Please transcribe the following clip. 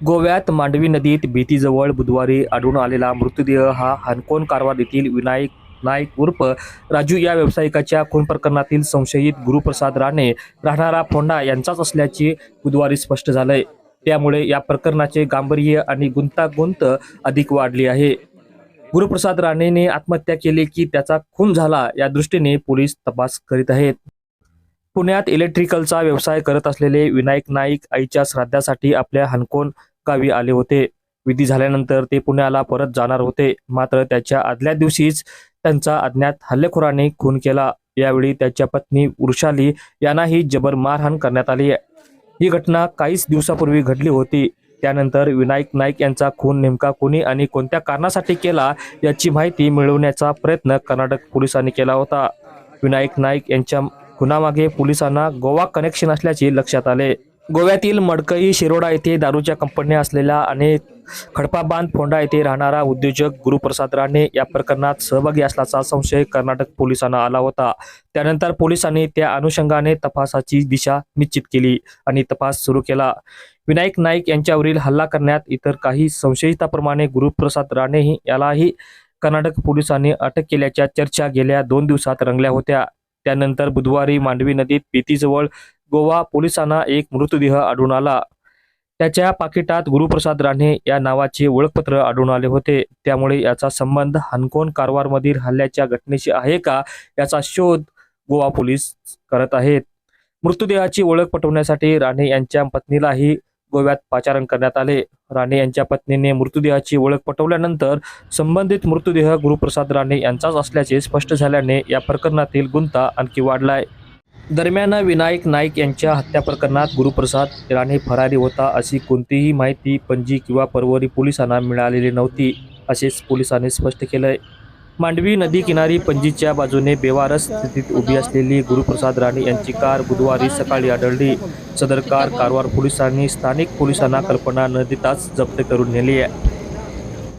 गोव्यात मांडवी नदीत भीतीजवळ बुधवारी आढळून आलेला मृतदेह हा हानकोन कारवार येथील विनायक नाईक उर्फ राजू या व्यावसायिकाच्या खून प्रकरणातील संशयित गुरुप्रसाद राणे राहणारा फोंडा यांचाच असल्याचे बुधवारी स्पष्ट झालंय. त्यामुळे या प्रकरणाचे गांभीर्य आणि गुंतागुंत अधिक वाढली आहे. गुरुप्रसाद राणेने आत्महत्या केली की त्याचा खून झाला या दृष्टीने पोलीस तपास करीत आहेत. पुण्यात इलेक्ट्रिकलचा व्यवसाय करत असलेले विनायक नाईक आईच्या श्राद्धासाठी आपल्या हनकोन गावी आले होते. विधी झाल्यानंतर ते पुण्याला परत जाणार होते. मात्र त्याच्या आदल्या दिवशीच त्यांचा अज्ञात हल्लेखोराने खून केला. यावेळी त्याच्या पत्नी वृषाली यांनाही जबर मारहाण करण्यात आली ही घटना काहीच दिवसापूर्वी घडली होती. त्यानंतर विनायक नाईक यांचा खून नेमका कोणी आणि कोणत्या कारणासाठी केला याची माहिती मिळवण्याचा प्रयत्न कर्नाटक पोलिसांनी केला होता. विनायक नाईक यांच्या खुनामागे पोलिसांना गोवा कनेक्शन असल्याचे लक्षात आले. गोव्यातील मडकई शिरोडा येथे दारूच्या कंपन्या असलेला आणि खडपाबांध फोंडा येथे राहणारा उद्योजक गुरुप्रसाद राणे या प्रकरणात सहभागी असल्याचा संशय कर्नाटक पोलिसांना आला होता. त्यानंतर पोलिसांनी त्या अनुषंगाने तपासाची दिशा निश्चित केली आणि तपास सुरू केला. विनायक नाईक यांच्यावरील हल्ला करण्यात इतर काही संशयिताप्रमाणे गुरुप्रसाद राणेही यालाही कर्नाटक पोलिसांनी अटक केल्याच्या चर्चा गेल्या दोन दिवसात रंगल्या होत्या. त्यानंतर बुधवारी मांडवी नदीत भीतीजवळ गोवा पोलिसांना एक मृतदेह आढळून आला. त्याच्या पाकिटात गुरुप्रसाद राणे या नावाचे ओळखपत्र आढळून आले होते. त्यामुळे याचा संबंध हानकोन कारवारमधील हल्ल्याच्या घटनेशी आहे का याचा शोध गोवा पोलीस करत आहेत. मृतदेहाची ओळख पटवण्यासाठी राणे यांच्या पत्नीलाही गोव्यात पाचारण करण्यात आले. राणे यांच्या पत्नीने मृतदेहाची ओळख पटवल्यानंतर संबंधित मृतदेह गुरुप्रसाद राणे यांचाच असल्याचे स्पष्ट झाल्याने या प्रकरणातील गुंता आणखी वाढलाय. दरम्यान विनायक नाईक यांच्या हत्या प्रकरणात गुरुप्रसाद राणे फरारी होता अशी कोणतीही माहिती पणजी किंवा परवरी पोलिसांना मिळालेली नव्हती असेच पोलिसांनी स्पष्ट केलंय. मांडवी नदी किनारी पणजीच्या बाजूने बेवारस स्थितीत उभी असलेली गुरुप्रसाद राणे यांची कार बुधवारी सकाळी आढळली. सदर कार कारवार पोलिसांनी स्थानिक पोलिसांना कल्पना न देताच जप्त करून नेली आहे.